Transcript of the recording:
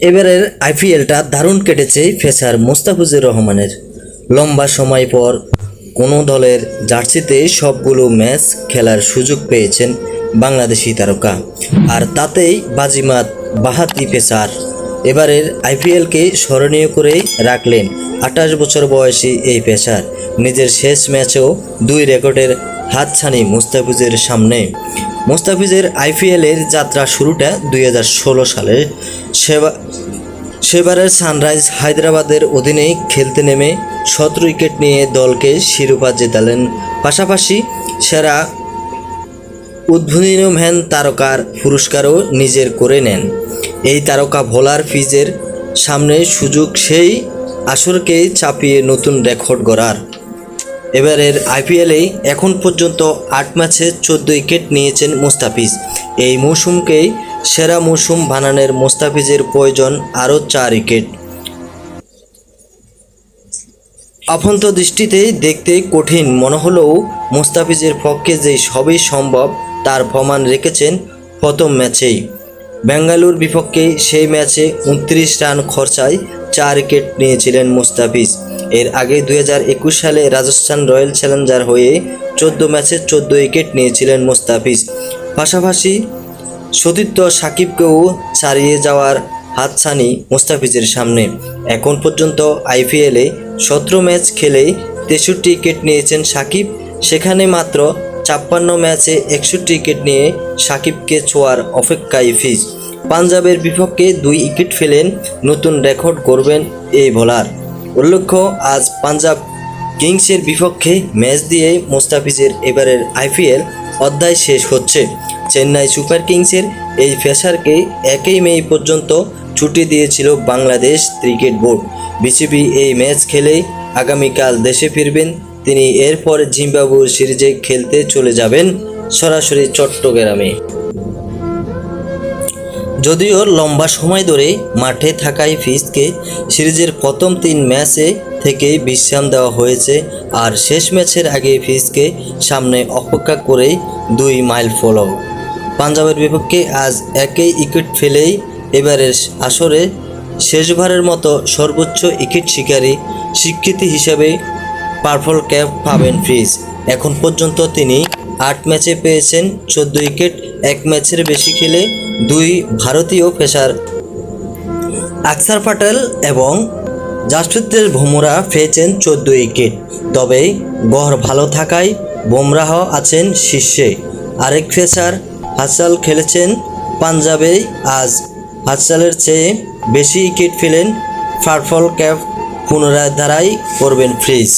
এবারের আইপিএলটা দারুণ কেটেছে ফেসার মোস্তাফিজুর রহমানের। লম্বা সময় পর কোনো দলের জার্সিতে সবগুলো ম্যাচ খেলার সুযোগ পেয়েছেন বাংলাদেশি তারকা। আর তাতেই বাজিমাত বাহাতি পেসার এবারের আইপিএলকে স্মরণীয় করেই রাখলেন আঠাশ বছর বয়সী এই পেসার নিজের শেষ ম্যাচেও দুই রেকর্ডের হাতছানি মুস্তাফিজের সামনে। মুস্তাফিজের আইপিএলের যাত্রা শুরুটা দুই হাজার ষোলো সালে সেবা সেবারের সানরাইজ হায়দ্রাবাদের অধীনে খেলতে নেমে সতেরো উইকেট নিয়ে দলকে শিরোপা জেতালেন। পাশাপাশি সেরা উদ্বোধনীয়ম্যান তারকার পুরস্কারও নিজের করে নেন। এই তারকা ভোলার ফিজের সামনে সুযোগ সেই আসরকে চাপিয়ে নতুন রেকর্ড গড়ার। এবারের আইপিএলে এখন পর্যন্ত আট ম্যাচে চোদ্দ উইকেট নিয়েছেন মুস্তাফিজ। এই মৌসুমকেই সেরা মৌসুম বানানোর মুস্তাফিজের প্রয়োজন আরও চার উইকেট। আপান্ত দৃষ্টিতে দেখতে কঠিন মনে হলেও মুস্তাফিজের পক্ষে যে সবই সম্ভব, তার প্রমাণ রেখেছেন প্রথম ম্যাচেই। বেঙ্গালুর বিপক্ষে সেই ম্যাচে উনত্রিশ রান খরচায় চার উইকেট নিয়েছিলেন মুস্তাফিজ। এর আগে দু হাজার একুশ সালে রাজস্থান রয়্যাল চ্যালেঞ্জার হয়ে চোদ্দ ম্যাচে চোদ্দ উইকেট নিয়েছিলেন মুস্তাফিজ। পাশাপাশি সতীর্থ সাকিবকেও ছাড়িয়ে যাওয়ার হাতছানি মুস্তাফিজের সামনে। এখন পর্যন্ত আইপিএলে সতেরো ম্যাচ খেলেই তেষট্টি উইকেট নিয়েছেন সাকিব। সেখানে মাত্র ছাপ্পান্ন ম্যাচে একষট্টি উইকেট নিয়ে সাকিবকে ছোঁয়ার অপেক্ষায় ফিজ। পাঞ্জাবের বিপক্ষে দুই উইকেট ফেলেন। নতুন রেকর্ড করবেন এই বোলার। উল্লেখ্য, আজ পাঞ্জাব কিংসের বিপক্ষে ম্যাচ দিয়ে মোস্তাফিজের এবারের আইপিএল অধ্যায় শেষ হচ্ছে। চেন্নাই সুপার কিংসের এই ফেসারকে একই মে পর্যন্ত ছুটি দিয়েছিল বাংলাদেশ ক্রিকেট বোর্ড। বিসিবি এই ম্যাচ খেলে আগামীকাল দেশে ফিরবেন। তিনি এরপর জিম্বাবুর সিরিজে খেলতে চলে যাবেন সরাসরি চট্টগ্রামে। যদিও লম্বা সময় ধরে মাঠে থাকায় ফিজকে সিরিজের প্রথম তিন ম্যাচে থেকে বিশ্রাম দেওয়া হয়েছে আর শেষ ম্যাচের আগে ফিজকে সামনে অপেক্ষা করে দুই মাইল ফলো পাঞ্জাবের বিপক্ষে আজ একই উইকেট ফেলেই এবারের আসরে শেষবারের মতো সর্বোচ্চ উইকেট শিকারী স্বীকৃতি হিসাবে পার্পল ক্যাপ পাবেন ফ্রিজ এখন পর্যন্ত তিনি আট ম্যাচে পেয়েছেন চোদ্দ উইকেট এক ম্যাচের বেশি খেলে দুই ভারতীয় পেসার। আকসার পাটেল এবং জাসপ্রীতের ভুমরা পেয়েছেন চোদ্দ উইকেট। তবে গড় ভালো থাকায় বুমরাহ আছেন শীর্ষে। আরেক পেসার হাসাল খেলেছেন পাঞ্জাবে আজ। হাসালের চেয়ে বেশি উইকেট ফেলেন ফারফল ক্যাপ পুনরায় দ্বারাই করবেন ফ্রিজ।